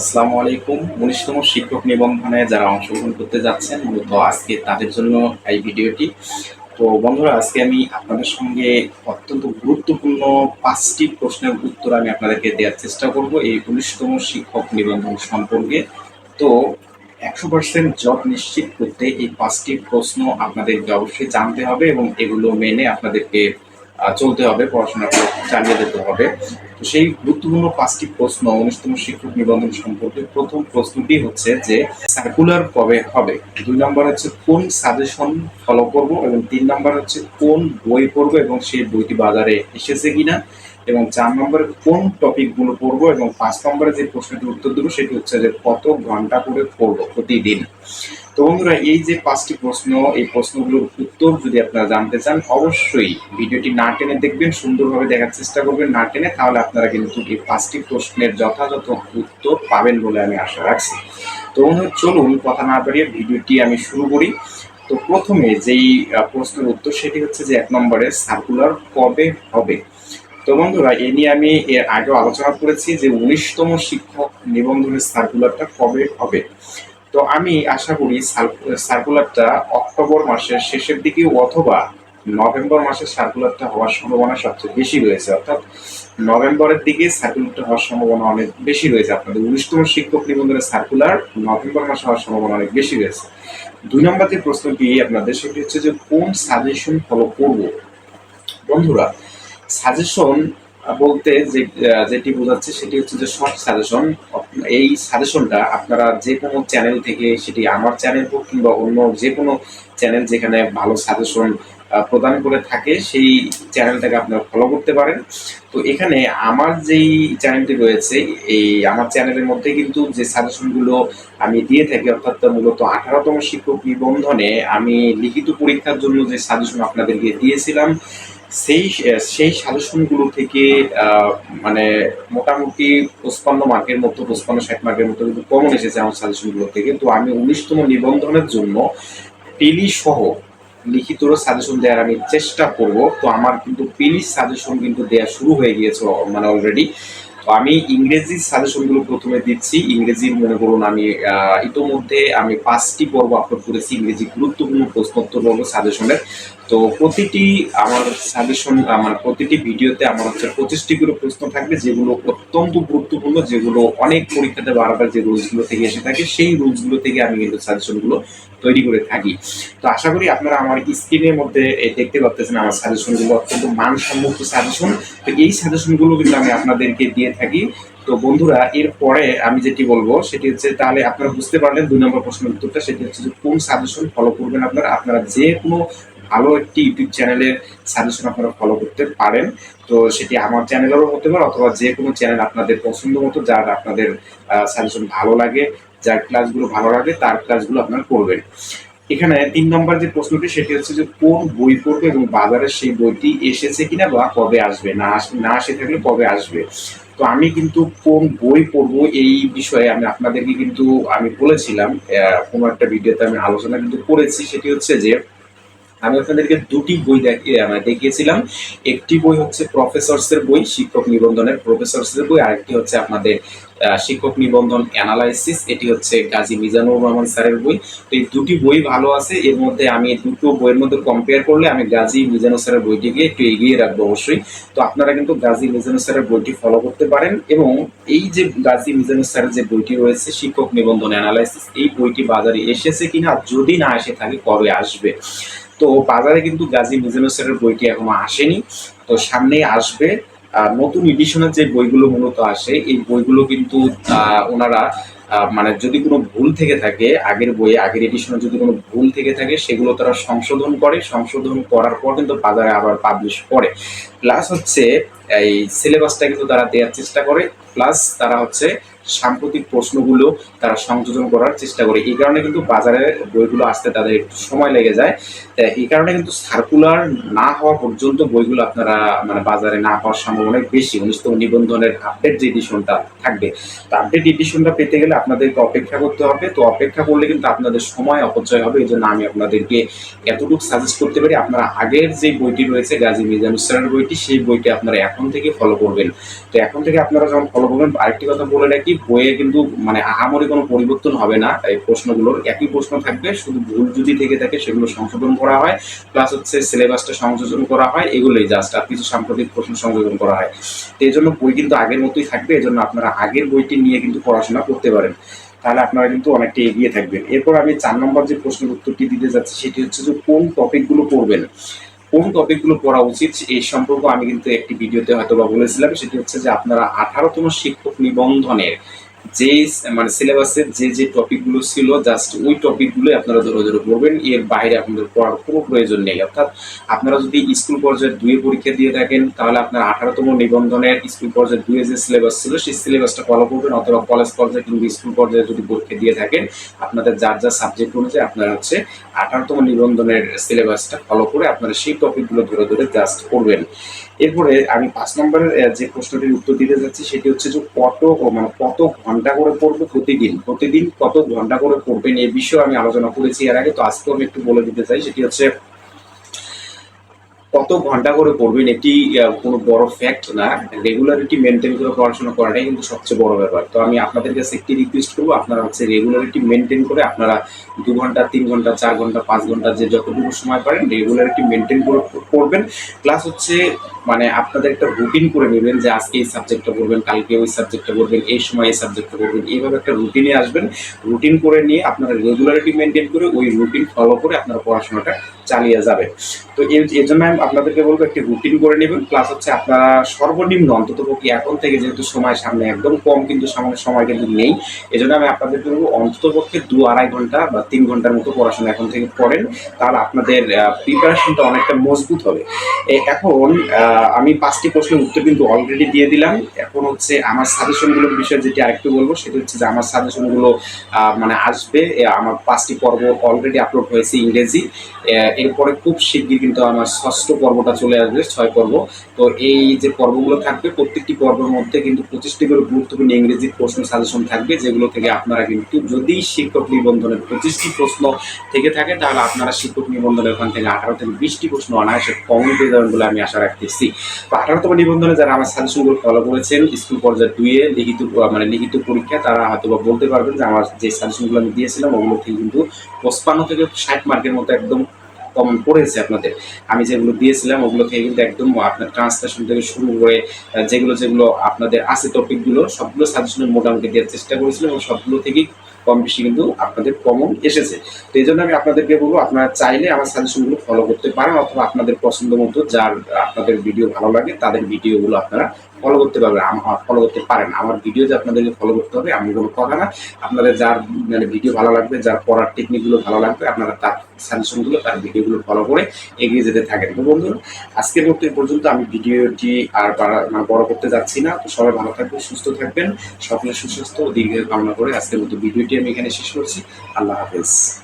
আসসালামু আলাইকুম। উনিশতম শিক্ষক নিবন্ধনে যারা অংশগ্রহণ করতে যাচ্ছেন, মূলত আজকে তাদের জন্য এই ভিডিওটি। তো বন্ধুরা, আজকে আমি আপনাদের সঙ্গে অত্যন্ত গুরুত্বপূর্ণ পাঁচটি প্রশ্নের উত্তর আমি আপনাদেরকে দেওয়ার চেষ্টা করব এই উনিশতম শিক্ষক নিবন্ধন সম্পর্কে। তো একশো পার্সেন্ট জব নিশ্চিত করতে এই পাঁচটি প্রশ্ন আপনাদেরকে অবশ্যই জানতে হবে এবং এগুলো মেনে আপনাদেরকে চলতে হবে, পড়াশোনা চালিয়ে যেতে হবে। তো সেই গুরুত্বপূর্ণ পাঁচটি প্রশ্ন উনিশতম শিক্ষক নিবন্ধন সম্পর্কে প্রথম প্রশ্নটি হচ্ছে যে সার্কুলার কবে হবে? দুই নম্বর হচ্ছে কোন সাজেশন ফলো করব এবং তিন নম্বর হচ্ছে কোন বই পড়ব এবং সেই বইটি বাজারে এসেছে কিনা? এবং চার নম্বরে কোন টপিকগুলো পড়ব এবং পাঁচ নম্বরে যে প্রশ্নটির উত্তর দেবো সেটি হচ্ছে যে কত ঘণ্টা করে পড়ব প্রতিদিন? তো বন্ধুরা, এই যে পাঁচটি প্রশ্ন, এই প্রশ্নগুলোর উত্তর যদি আপনারা জানতে চান, অবশ্যই ভিডিওটি না টেনে দেখবেন, সুন্দরভাবে দেখার চেষ্টা করবেন। না টেনে তাহলে আপনারা কিন্তু এই পাঁচটি প্রশ্নের যথাযথ উত্তর পাবেন বলে আমি আশা রাখছি। তো চলুন, কথা না বাড়িয়ে ভিডিওটি আমি শুরু করি। তো প্রথমে যেই প্রশ্নের উত্তর, সেটি হচ্ছে যে এক নম্বরে সার্কুলার কবে হবে? তো বন্ধুরা, এ নিয়ে আমি এর আগেও আলোচনা করেছি যে উনিশতম শিক্ষক নিবন্ধনের সার্কুলারটা কবে হবে? তো আমি আশা করি সার্ক- সার্কুলারটা অক্টোবর মাসের শেষের দিকে অথবা নভেম্বর মাসের সার্কুলারটা হওয়ার সম্ভাবনা সবচেয়ে বেশি রয়েছে। অর্থাৎ নভেম্বরের দিকে সার্কুলারটা হওয়ার সম্ভাবনা অনেক বেশি রয়েছে। আপনাদের উনিশতম শিক্ষক নিবন্ধনের সার্কুলার নভেম্বর মাসে হওয়ার সম্ভাবনা অনেক বেশি রয়েছে। দুই নম্বর যে প্রশ্নটি আপনাদের, সেটি হচ্ছে যে কোন সাজেশন ফলো করব? বন্ধুরা সাজেশন বলতে যে যেটি বোঝাচ্ছে সেটি হচ্ছে যে শর্ট সাজেশন এই সাজেশনটা আপনারা যে কোনো চ্যানেল থেকে, সেটি আমার চ্যানেল হোক কিংবা অন্য যে কোনো চ্যানেল যেখানে ভালো সাজেশন প্রদান করে থাকে, সেই চ্যানেলটাকে আপনারা ফলো করতে পারেন। তো এখানে আমার যেই চ্যানেলটি রয়েছে, এই আমার চ্যানেলের মধ্যে কিন্তু যে সাজেশনগুলো আমি দিয়ে থাকি, অর্থাৎ মূলত আঠারোতম শিক্ষক নিবন্ধনে আমি লিখিত পরীক্ষার জন্য যে সাজেশন আপনাদেরকে দিয়েছিলাম, সেই সেই সাজেশনগুলো থেকে মানে মোটামুটি পঁচপান্ন মার্কের মতো, পঁচপান্ন, ষাট মার্কের মতো কিন্তু কমন এসেছে আমার সাজেশনগুলো থেকে। তো আমি উনিশতম নিবন্ধনের জন্য টেলি সহ লিখিত সাজেশন দেওয়ার আমি চেষ্টা করব। তো আমার কিন্তু পিলিশ সাজেশন কিন্তু দেওয়া শুরু হয়ে গিয়েছে মানে অলরেডি তো আমি ইংরেজির সাজেশনগুলো প্রথমে দিচ্ছি। ইংরেজির মনে করুন আমি ইতোমধ্যে আমি পাঁচটি পর্ব আপলোড করেছি। ইংরেজি গুরুত্বপূর্ণ প্রশ্নোত্তর পর্ব সাজেশনের তো প্রতিটি আমার সাজেশন আমার প্রতিটি ভিডিওতে আমার হচ্ছে পঁচিশটি করে প্রশ্ন থাকবে, যেগুলো অত্যন্ত গুরুত্বপূর্ণ, যেগুলো অনেক পরীক্ষাতে বারবার যে রুলসগুলো থেকে এসে থাকে, সেই রুলসগুলো থেকে আমি কিন্তু সাজেশনগুলো তৈরি করে থাকি। তো আশা করি আপনারা আমার স্ক্রিনের মধ্যে দেখতে পাচ্ছেন আমার সাজেশনগুলো অত্যন্ত মানসম্মত সাজেশন তো এই সাজেশনগুলো কিন্তু আমি আপনাদেরকে দিয়ে থাকি। তো বন্ধুরা এর পরে আমি যেটি বলব, সেটি হচ্ছে তাহলে আপনারা বুঝতে পারলেন, দুই নম্বর প্রশ্নের উত্তরটা, সেটি হচ্ছে যে কোন সাজেশন ফলো করবেন আপনারা। আপনারা যে কোনো ভালো একটি ইউটিউব চ্যানেলের সাজেশন আপনারা ফলো করতে পারেন। তো সেটি আমার চ্যানেলেরও হতে পারে অথবা যে কোনো চ্যানেল আপনাদের পছন্দ মতো যার আপনাদের সাজেশন ভালো লাগে, যার ক্লাসগুলো ভালো লাগে, তার ক্লাসগুলো আপনারা করবেন। এখানে তিন নম্বর যে প্রশ্নটি, সেটি হচ্ছে যে কোন বই পড়বে এবং বাজারে সেই বইটি এসেছে কিনা বা কবে আসবে? না না আসে থাকলে কবে আসবে? তো আমি কিন্তু কোন বই পড়ব এই বিষয়ে আমি আপনাদেরকে কিন্তু, আমি বলেছিলাম কোনো একটা ভিডিওতে আমি আলোচনা কিন্তু করেছি। সেটি হচ্ছে যে আমি আপনাদেরকে দুটি বই দেখিয়ে দেখিয়েছিলাম। একটি বই হচ্ছে প্রফেসরসের বই, শিক্ষক নিবন্ধনের প্রফেসরসের বই, আরেকটি হচ্ছে আপনাদের শিক্ষক নিবন্ধন অ্যানালাইসিস, এটি হচ্ছে গাজী মিজানুর রহমান স্যারের বই। তো এই দুটি বই ভালো আছে, এর মধ্যে আমি দুটো বইয়ের মধ্যে কম্পেয়ার করলে আমি গাজী মিজানুর স্যারের বইটিকে একটু এগিয়ে রাখব অবশ্যই। তো আপনারা কিন্তু গাজী মিজানুর স্যারের বইটি ফলো করতে পারেন এবং এই যে গাজী মিজানুর স্যারের যে বইটি রয়েছে, শিক্ষক নিবন্ধন অ্যানালাইসিস, এই বইটি বাজারে এসেছে কিনা, যদি না এসে থাকে, কবে আসবে? তো বাজারে কিন্তু গাজী মিজানুর স্যারের বইটি এখনও আসেনি। তো সামনেই আসবে। নতুন এডিশনের যে বইগুলো মূলত আসে, এই বইগুলো কিন্তু ওনারা মানে যদি কোনো ভুল থেকে থাকে, আগের বইয়ে, আগের এডিশনে যদি কোনো ভুল থেকে থাকে, সেগুলো তারা সংশোধন করে। সংশোধন করার পর কিন্তু বাজারে আবার পাবলিশ করে। প্লাস হচ্ছে, এই সিলেবাসটা কিন্তু তারা দেওয়ার চেষ্টা করে। প্লাস তারা হচ্ছে সাম্প্রতিক প্রশ্নগুলো তারা সংযোজন করার চেষ্টা করে। এই কারণে কিন্তু বাজারে বইগুলো আসতে তাদের একটু সময় লেগে যায়। তাই এই কারণে কিন্তু সার্কুলার না হওয়া পর্যন্ত বইগুলো আপনারা মানে বাজারে না পাওয়ার সম্ভাবনা বেশি। উনিশতম নিবন্ধনের আপডেট যে এডিশনটা থাকবে, তো আপডেট এডিশনটা পেতে গেলে আপনাদেরকে অপেক্ষা করতে হবে। তো অপেক্ষা করলে কিন্তু আপনাদের সময় অপচয় হবে। এই জন্য আমি আপনাদেরকে এতটুকু সাজেস্ট করতে পারি, আপনারা আগের যে বইটি রয়েছে গাজী মিজানুর স্যারের বইটি, সেই বইটি আপনারা এখন থেকে ফলো করবেন। তো এখন থেকে আপনারা যখন ফলো করবেন, আরেকটি কথা বলে রাখি বইয়ে কিন্তু মানে আহামরি কোনো পরিবর্তন হবে না, এই প্রশ্নগুলোর একই প্রশ্ন থাকবে, শুধু ভুল যদি থেকে থাকে সেগুলো সংশোধন করা হয় প্লাস হচ্ছে সিলেবাসটা সংযোজন করা হয়, এগুলোই জাস্ট আর কিছু সাম্প্রতিক প্রশ্ন সংযোজন করা হয়। তো এই জন্য বই কিন্তু আগের মতোই থাকবে, এই জন্য আপনারা আগের বইটি নিয়ে কিন্তু পড়াশোনা করতে পারেন। তাহলে আপনারা কিন্তু অনেকটা এগিয়ে থাকবেন। এরপর আমি চার নম্বর যে প্রশ্নের উত্তরটি দিতে যাচ্ছি, সেটি হচ্ছে যে কোন টপিকগুলো পড়বেন? কোন টপিকগুলো পড়া উচিত এই সম্পর্কে আমি কিন্তু একটি ভিডিওতে হয়তো বা বলেছিলাম, সেটি হচ্ছে যে আপনারা আঠারোতম শিক্ষক নিবন্ধনের যে মানে সিলেবাসের যে যে টপিকগুলো ছিল জাস্ট ওই টপিকগুলো আপনারা ধরে ধরে পড়বেন এর বাইরে আপনাদের পড়ার কোনো প্রয়োজন নেই। অর্থাৎ আপনারা যদি স্কুল পর্যায়ে দুয়ে পরীক্ষা দিয়ে থাকেন, তাহলে আপনার আঠারোতম নিবন্ধনের স্কুল পর্যায়ে দুয়ে যে সিলেবাস ছিল, সেই সিলেবাসটা ফলো করবেন। অথবা কলেজ পর্যায়ে কিংবা স্কুল পর্যায়ে যদি পরীক্ষা দিয়ে থাকেন, আপনাদের যার যার সাবজেক্ট অনুযায়ী আপনারা হচ্ছে আঠারোতম নিবন্ধনের সিলেবাসটা ফলো করে আপনারা সেই টপিকগুলো ধরে ধরে জাস্ট পড়বেন। এরপরে আমি পাঁচ নম্বরের যে প্রশ্নটির উত্তর দিতে যাচ্ছি, সেটি হচ্ছে যে কত মানে কত ঘণ্টা করে পড়বে প্রতিদিন? প্রতিদিন কত ঘণ্টা করে পড়বেন এই বিষয়ে আমি আলোচনা করেছি এর আগে, তো আজকেও আমি একটু বলে দিতে চাই, সেটি হচ্ছে কত ঘণ্টা করে পড়বেন এটি কোনো বড় ফ্যাক্ট না রেগুলারিটি মেনটেন করে পড়াশোনা করাটাই কিন্তু সবচেয়ে বড় ব্যাপার। তো আমি আপনাদের কাছে একটি রিকোয়েস্ট করব, আপনারা হচ্ছে রেগুলারিটি মেনটেন করে আপনারা দু ঘণ্টা, তিন ঘণ্টা, চার ঘণ্টা, পাঁচ ঘণ্টা যে যতটুকু সময় পারেন রেগুলারিটি মেনটেন করে পড়বেন। প্লাস হচ্ছে মানে আপনাদের একটা রুটিন করে নেবেন যে আজকে এই সাবজেক্টটা পড়বেন, কালকে ওই সাবজেক্টটা পড়বেন, এই সময় এই সাবজেক্টটা পড়বেন, এইভাবে একটা রুটিনে আসবেন। রুটিন করে নিয়ে আপনারা রেগুলারিটি মেনটেন করে ওই রুটিন ফলো করে আপনারা পড়াশোনাটা চালিয়ে যাবেন। তো এর জন্য আমি আপনাদেরকে বলব একটি রুটিন করে নেবেন প্লাস হচ্ছে আপনারা সর্বনিম্ন অন্তত পক্ষে এখন থেকে যেহেতু সময় সামনে একদম কম, কিন্তু সামনে সময় কিন্তু নেই এই জন্য আমি আপনাদেরকে বলব অন্তত পক্ষে দু আড়াই ঘণ্টা বা তিন ঘণ্টার মতো পড়াশোনা এখন থেকে করেন, তাহলে আপনাদের প্রিপারেশনটা অনেকটা মজবুত হবে। এখন আমি পাঁচটি প্রশ্নের উত্তর কিন্তু অলরেডি দিয়ে দিলাম। এখন হচ্ছে আমার সাজেশনগুলোর বিষয়ে যেটি আরেকটু বলব, সেটা হচ্ছে যে আমার সাজেশনগুলো মানে আসবে। আমার পাঁচটি পর্ব অলরেডি আপলোড হয়েছে ইংরেজি। এরপরে খুব শিগগির কিন্তু আমার ষষ্ঠ পর্বটা চলে আসবে, ছয় পর্ব। তো এই যে পর্বগুলো থাকবে, প্রত্যেকটি পর্বের মধ্যে কিন্তু পঁচিশটি করে গুরুত্বপূর্ণ ইংরেজি প্রশ্ন সাজেশন থাকবে, যেগুলো থেকে আপনারা কিন্তু যদি শিক্ষক নিবন্ধনের পঁচিশটি প্রশ্ন থেকে থাকে, তাহলে আপনারা শিক্ষক নিবন্ধনের ওখান থেকে আঠারো থেকে বিশটি প্রশ্ন অনায়াসে কমন পেয়ে যাবেন বলে আমি আশা রাখতেছি। তো আঠারোতম নিবন্ধনে যারা আমার সাজেশনগুলো ফলো করেছেন, স্কুল পর্যায়ে দুয়ে লিখিত মানে লিখিত পরীক্ষা, তারা হয়তো বা বলতে পারবেন যে আমার যে সাজেশনগুলো আমি দিয়েছিলাম, ওগুলো থেকে কিন্তু পঁচপান্ন থেকে ষাট মার্কের মতো একদম কমন পড়েছে আপনাদের। আমি যেগুলো দিয়েছিলাম, ওগুলো থেকে কিন্তু একদম আপনার ট্রান্সলেশন থেকে শুরু করে যেগুলো যেগুলো আপনাদের আছে টপিকগুলো সবগুলো সাজেশনের মোটামুটি দেওয়ার চেষ্টা করেছিলাম এবং সবগুলো থেকেই কম বেশি কিন্তু আপনাদের কমন এসেছে। তো এই জন্য আমি আপনাদেরকে বলব, আপনারা চাইলে আমার সাজেশনগুলো ফলো করতে পারেন অথবা আপনাদের পছন্দ মতো যার আপনাদের ভিডিও ভালো লাগে, তাদের ভিডিওগুলো আপনারা ফলো করতে পারবে আমার ফলো করতে পারেন আমার ভিডিও যে আপনাদেরকে ফলো করতে হবে, আমি কোনো কথা না। আপনাদের যার মানে ভিডিও ভালো লাগবে, যার পড়ার টেকনিকগুলো ভালো লাগবে, আপনারা তার সাজেশনগুলো তার ভিডিওগুলো ফলো করে এগিয়ে যেতে থাকেন। তো বন্ধুরা, আজকের মতো পর্যন্ত আমি ভিডিওটি আর মানে বড় করতে যাচ্ছি না। তো সবাই ভালো থাকবেন, সুস্থ থাকবেন সকলের সুস্বাস্থ্য ও দীর্ঘ কামনা করে আজকের মতো ভিডিওটি আমি এখানে শেষ করছি। আল্লাহ হাফেজ।